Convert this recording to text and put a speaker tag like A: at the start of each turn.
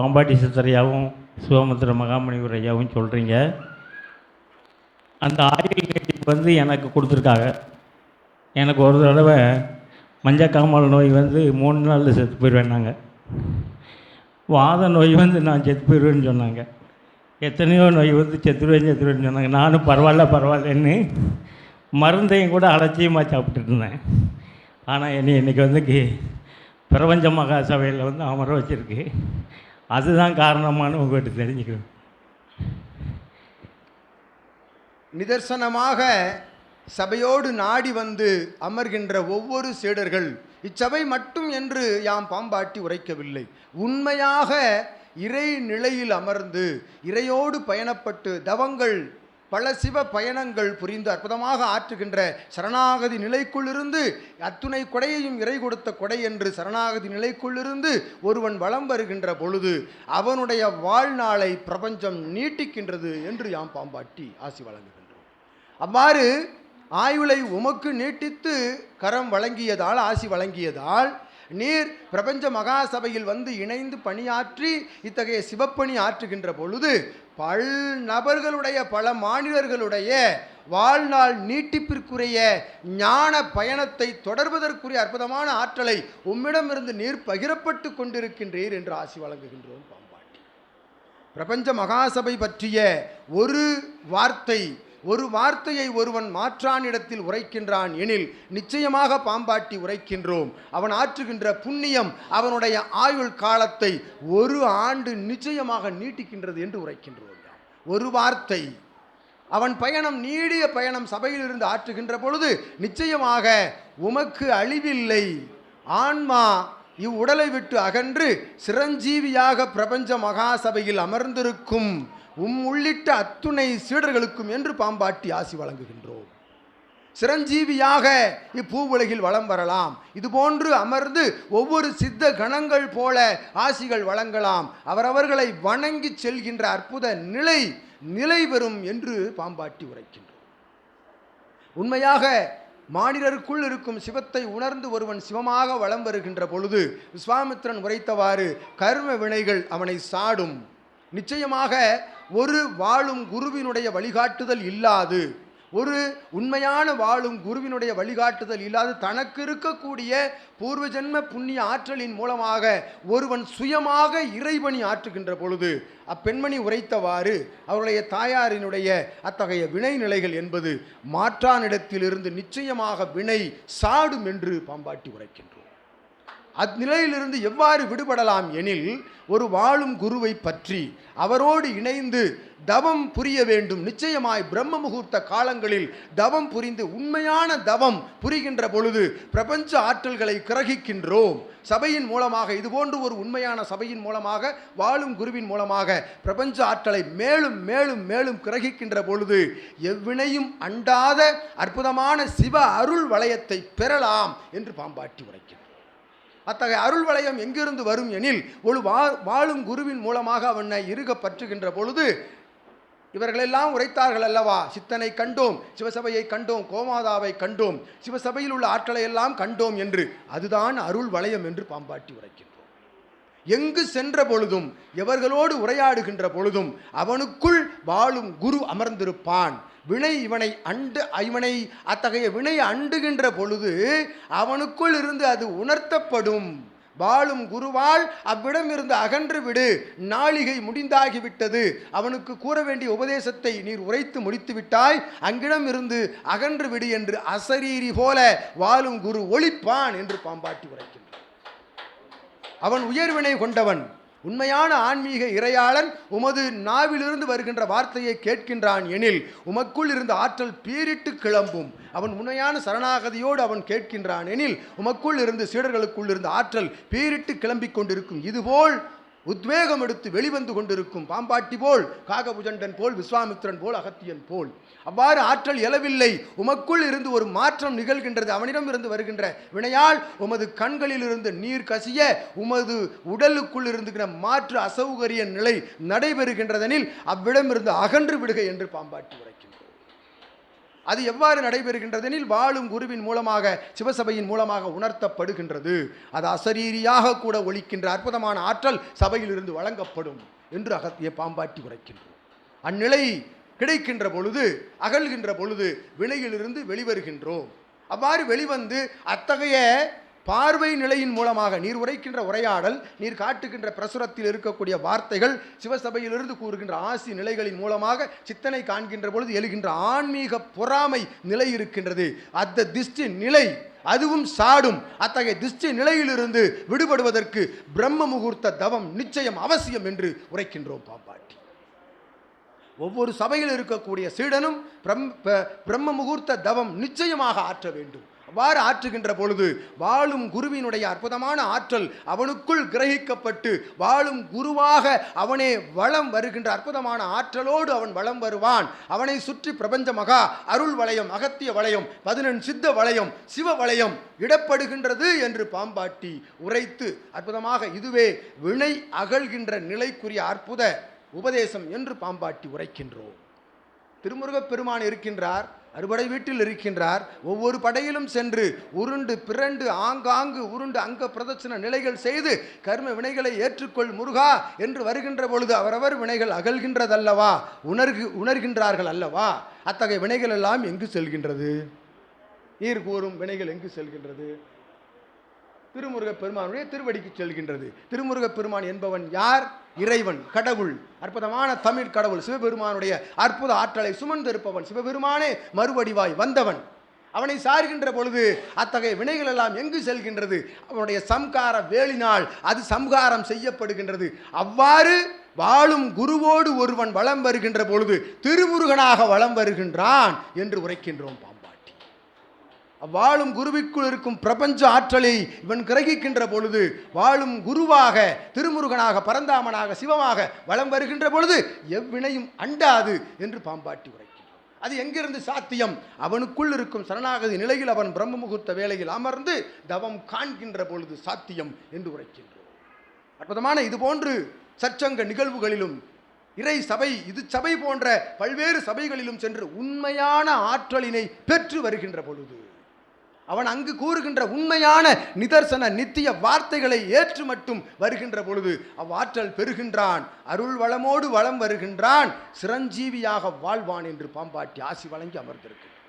A: பாம்பாட்டி சித்தரையாவும் சிவமுத்திர மகாமணிவர் ஐயாவும் சொல்கிறீங்க அந்த ஆயுள் கட்டிக்கு வந்து எனக்கு கொடுத்துருக்காங்க. எனக்கு ஒரு தடவை மஞ்சக்காமல் நோய் வந்து மூணு நாளில் செத்து போயிடுவேன்னாங்க வாத நோய் வந்து நான் செத்து போயிடுவேன்னு சொன்னாங்க. எத்தனையோ நோய் வந்து செத்துருவேன் செத்துருவேன்னு சொன்னாங்க. நானும் பரவாயில்ல பரவாயில்லன்னு மருந்தையும் கூட அலட்சியமாக சாப்பிட்டுட்டு இருந்தேன். ஆனால் என்னை இன்றைக்கி வந்து கி- பிரபஞ்ச மகா சபையில் வந்து அமர வச்சுருக்கு. அதுதான் காரணமான உங்கள்கிட்ட தெரிஞ்சுக்கிறேன்
B: நிதர்சனமாக சபையோடு நாடி வந்து அமர்கின்ற ஒவ்வொரு சீடர்கள் இச்சபை மட்டும் என்று யாம் பாம்பாட்டி உரைக்கவில்லை. உண்மையாக இறை நிலையில் அமர்ந்து இறையோடு பயணப்பட்டு தவங்கள் பல சிவ பயணங்கள் புரிந்து அற்புதமாக ஆற்றுகின்ற சரணாகதி நிலைக்குள்ளிருந்து அத்துணை கொடையையும் இறை கொடுத்த கொடை என்று சரணாகதி நிலைக்குள்ளிருந்து ஒருவன் வலம் வருகின்ற பொழுது அவனுடைய வாழ்நாளை பிரபஞ்சம் நீட்டிக்கின்றது என்று யாம் பாம்பாட்டி ஆசி வழங்குகின்றோம். அவ்வாறு ஆயுளை உமக்கு நீட்டித்து கரம் வழங்கியதால் ஆசி வழங்கியதால் நீர் பிரபஞ்ச மகாசபையில் வந்து இணைந்து பணியாற்றி இத்தகைய சிவப்பணி ஆற்றுகின்ற பொழுது பல் நபர்களுடைய பல மாநிலர்களுடைய வாழ்நாள் நீட்டிப்பிற்குரிய ஞான பயணத்தை தொடர்வதற்குரிய அற்புதமான ஆற்றலை உம்மிடமிருந்து நீர் பகிரப்பட்டு கொண்டிருக்கின்றீர் என்று ஆசி வழங்குகின்றோம் பாம்பாட்டி. பிரபஞ்ச மகாசபை பற்றிய ஒரு வார்த்தை ஒரு வார்த்தையை ஒருவன் மாற்றானிடத்தில் உரைக்கின்றான் எனில் நிச்சயமாக பாம்பாட்டி உரைக்கின்றோம். அவன் ஆற்றுகின்ற புண்ணியம் அவனுடைய ஆயுள் காலத்தை ஒரு ஆண்டு நிச்சயமாக நீட்டிக்கின்றது என்று உரைக்கின்றோம். ஒரு வார்த்தை அவன் பயணம் நீடிய பயணம் சபையிலிருந்து ஆற்றுகின்ற பொழுது நிச்சயமாக உமக்கு அழிவில்லை. ஆன்மா இவ்வுடலை விட்டு அகன்று சிரஞ்சீவியாக பிரபஞ்ச மகாசபையில் அமர்ந்திருக்கும். உம் உள்ளிட்ட அத்துணை சீடர்களுக்கும் என்று பாம்பாட்டி ஆசி வழங்குகின்றோம். சிரஞ்சீவியாக இப்பூவுலகில் வலம் வரலாம். இதுபோன்று அமர்ந்து ஒவ்வொரு சித்த கணங்கள் போல ஆசிகள் வழங்கலாம். அவரவர்களை வணங்கி செல்கின்ற அற்புத நிலை நிலை பெறும் என்று பாம்பாட்டி உரைக்கின்றோம். உண்மையாக மானிடருக்குள் இருக்கும் சிவத்தை உணர்ந்து ஒருவன் சிவமாக வலம் வருகின்ற பொழுது விஸ்வாமித்திரன் உரைத்தவாறு கர்ம வினைகள் அவனை சாடும். நிச்சயமாக ஒரு வாழும் குருவினுடைய வழிகாட்டுதல் இல்லாது ஒரு உண்மையான வாழும் குருவினுடைய வழிகாட்டுதல் இல்லாது தனக்கு இருக்கக்கூடிய பூர்வ ஜென்ம புண்ணிய ஆற்றலின் மூலமாக ஒருவன் சுயமாக இறைபணி ஆற்றுகின்ற பொழுது அப்பெண்மணி உரைத்தவாறு அவருடைய தாயாரினுடைய அத்தகைய வினை நிலைகள் என்பது மாற்றானிடத்திலிருந்து நிச்சயமாக வினை சாடும் என்று பாம்பாட்டி உரைக்கின்றோம். அந்நிலையிலிருந்து எவ்வாறு விடுபடலாம் எனில் ஒரு வாழும் குருவை பற்றி அவரோடு இணைந்து தவம் புரிய வேண்டும். நிச்சயமாய் பிரம்ம முகூர்த்த காலங்களில் தவம் புரிந்து உண்மையான தவம் புரிகின்ற பொழுது பிரபஞ்ச ஆற்றல்களை கிரகிக்கின்றோம். சபையின் மூலமாக இதுபோன்று ஒரு உண்மையான சபையின் மூலமாக வாழும் குருவின் மூலமாக பிரபஞ்ச ஆற்றலை மேலும் மேலும் மேலும் கிரகிக்கின்ற பொழுது எவ்வினையும் அண்டாத அற்புதமான சிவ அருள் வளையத்தை பெறலாம் என்று பாம்பாட்டி உரைக்கிறார். அத்தகைய அருள் வளையம் எங்கிருந்து வரும் எனில் ஒரு வா வாழும் குருவின் மூலமாக அவனை இருக பற்றுகின்ற பொழுது இவர்களெல்லாம் உரைத்தார்கள் அல்லவா? சித்தனை கண்டோம் சிவசபையை கண்டோம் கோமாதாவை கண்டோம் சிவசபையில் உள்ள ஆற்றலை எல்லாம் கண்டோம் என்று அதுதான் அருள் வளையம் என்று பாம்பாட்டி உரைக்கின்றோம். எங்கு சென்ற பொழுதும் எவர்களோடு உரையாடுகின்ற பொழுதும் அவனுக்குள் வாழும் குரு அமர்ந்திருப்பான். வினை இவனை அண்டு இவனை அத்தகைய வினை அண்டுகின்ற பொழுது அவனுக்குள் இருந்து அது உணர்த்தப்படும். வாழும் குருவால் அவ்விடமிருந்து அகன்று விடு. நாளிகை முடிந்தாகிவிட்டது. அவனுக்கு கூற வேண்டிய உபதேசத்தை நீர் உரைத்து முடித்து விட்டாய். அங்கிடம் இருந்து அகன்று விடு என்று அசரீரி போல வாழும் குரு ஒளிப்பான் என்று பாம்பாட்டி உரைக்கின்றான். அவன் உயர்வினை கொண்டவன். உண்மையான ஆன்மீக இறையாளன் உமது நாவிலிருந்து வருகின்ற வார்த்தையை கேட்கின்றான் எனில் உமக்குள் இருந்த ஆற்றல் பீரிட்டு கிளம்பும். அவன் உண்மையான சரணாகதியோடு அவன் கேட்கின்றான் எனில் உமக்குள் இருந்து சீடர்களுக்குள் இருந்த ஆற்றல் பீரிட்டு கிளம்பிக் கொண்டிருக்கும். இதுபோல் உத்வேகம் எடுத்து வெளிவந்து கொண்டிருக்கும் பாம்பாட்டி போல் காகபுஜண்டன் போல் விஸ்வாமித்திரன் போல் அகத்தியன் போல். அவ்வாறு ஆற்றல் எழவில்லை. உமக்குள் இருந்து ஒரு மாற்றம் நிகழ்கின்றது. அவனிடம் இருந்து வருகின்ற வினையால் உமது கண்களில் இருந்து நீர் கசிய உமது உடலுக்குள் இருந்துகிற மாற்று அசௌகரிய நிலை நடைபெறுகின்றதெனில் அவ்விடமிருந்து அகன்று விடுக என்று பாம்பாட்டி அது எவ்வாறு நடைபெறுகின்றதெனில் வாழும் குருவின் மூலமாக சிவசபையின் மூலமாக உணர்த்தப்படுகின்றது. அது அசரீரியாக கூட ஒழிக்கின்ற அற்புதமான ஆற்றல் சபையிலிருந்து வழங்கப்படும் என்று அகத்திய பாம்பாட்டி உரைக்கின்றோம். அந்நிலை கிடைக்கின்ற பொழுது அகழ்கின்ற பொழுது வினையிலிருந்து வெளிவருகின்றோம். அவ்வாறு வெளிவந்து அத்தகைய பார்வை நிலையின் மூலமாக நீர் உரைக்கின்ற உரையாடல் நீர் காட்டுகின்ற பிரசுரத்தில் இருக்கக்கூடிய வார்த்தைகள் சிவசபையிலிருந்து கூறுகின்ற ஆசி நிலைகளின் மூலமாக சித்தனை காண்கின்ற பொழுது எழுகின்ற ஆன்மீக பொறாமை நிலை இருக்கின்றது. அந்த திஷ்டி நிலை அதுவும் சாடும். அத்தகைய திஷ்டி நிலையிலிருந்து விடுபடுவதற்கு பிரம்ம முகூர்த்த தவம் நிச்சயம் அவசியம் என்று உரைக்கின்றோம் பாம்பாட்டி ஒவ்வொரு சபையில் இருக்கக்கூடிய சீடனும் பிரம் பிரம்ம முகூர்த்த தவம் நிச்சயமாக ஆற்ற வேண்டும். அவ்வாறு ஆற்றுகின்ற பொழுது வாழும் குருவினுடைய அற்புதமான ஆற்றல் அவனுக்குள் கிரகிக்கப்பட்டு வாழும் குருவாக அவனே வளம் வருகின்ற அற்புதமான ஆற்றலோடு அவன் வளம் வருவான். அவனை சுற்றி பிரபஞ்ச மகா அருள் வளையம் அகத்திய வளையம் பதினெண் சித்த வளையம் சிவ வளையம் இடப்படுகின்றது என்று பாம்பாட்டி உரைத்து அற்புதமாக இதுவே வினை அகழ்கின்ற நிலைக்குரிய அற்புத உபதேசம் என்று பாம்பாட்டி உரைக்கின்றோம். திருமுருகப் பெருமான் இருக்கின்றார். அறுபடை வீட்டில் இருக்கின்றார். ஒவ்வொரு படையிலும் சென்று உருண்டு பிறண்டு ஆங்காங்கு உருண்டு அங்க பிரதட்சண நிலைகள் செய்து கர்ம வினைகளை ஏற்றுக்கொள் முருகா என்று வருகின்ற பொழுது அவரவர் வினைகள் அகல்கின்றதல்லவா? உணர்கு உணர்கின்றார்கள் அல்லவா? அத்தகைய வினைகள் எல்லாம் எங்கு செல்கின்றது? நீர் கூறும் வினைகள் எங்கு செல்கின்றது? திருமுருகப் பெருமானுடைய திருவடிக்கு செல்கின்றது. திருமுருகப் பெருமான் என்பவன் யார்? இறைவன் கடவுள். அற்புதமான தமிழ் கடவுள் சிவபெருமானுடைய அற்புத ஆற்றலை சுமந்திருப்பவன் சிவபெருமானே மறுவடிவாய் வந்தவன். அவனை சார்கின்ற பொழுது அத்தகைய வினைகள் எல்லாம் எங்கு செல்கின்றது? அவனுடைய சம்கார வேலினால் அது சம்காரம் செய்யப்படுகின்றது. அவ்வாறு வாழும் குருவோடு ஒருவன் வலம் வருகின்ற பொழுது திருமுருகனாக வலம் வருகின்றான் என்று உரைக்கின்றோம் வாழும் குருவிக்குள் இருக்கும் பிரபஞ்ச ஆற்றலை இவன் கிரகிக்கின்ற பொழுது வாழும் குருவாக திருமுருகனாக பரந்தாமனாக சிவமாக வலம் வருகின்ற பொழுது எவ்வினையும் அண்டாது என்று பாம்பாட்டி உரைக்கின்றான். அது எங்கிருந்து சாத்தியம்? அவனுக்குள் இருக்கும் சரணாகதி நிலையில் அவன் பிரம்ம முகூர்த்த வேளையில் அமர்ந்து தவம் காண்கின்ற பொழுது சாத்தியம் என்று உரைக்கின்றோம் அற்புதமான இது போன்று சச்சங்க நிகழ்வுகளிலும் இறை சபை இது சபை போன்ற பல்வேறு சபைகளிலும் சென்று உண்மையான ஆற்றலினை பெற்று வருகின்ற பொழுது அவன் அங்கு கூறுகின்ற உண்மையான நிதர்சன நித்திய வார்த்தைகளை ஏற்று மட்டும் வருகின்ற பொழுது அவ்வாற்றல் பெறுகின்றான். அருள் வளமோடு வளம் வருகின்றான். சிரஞ்சீவியாக வாழ்வான் என்று பாம்பாட்டி ஆசி வழங்கி அமர்ந்திருக்கிறான்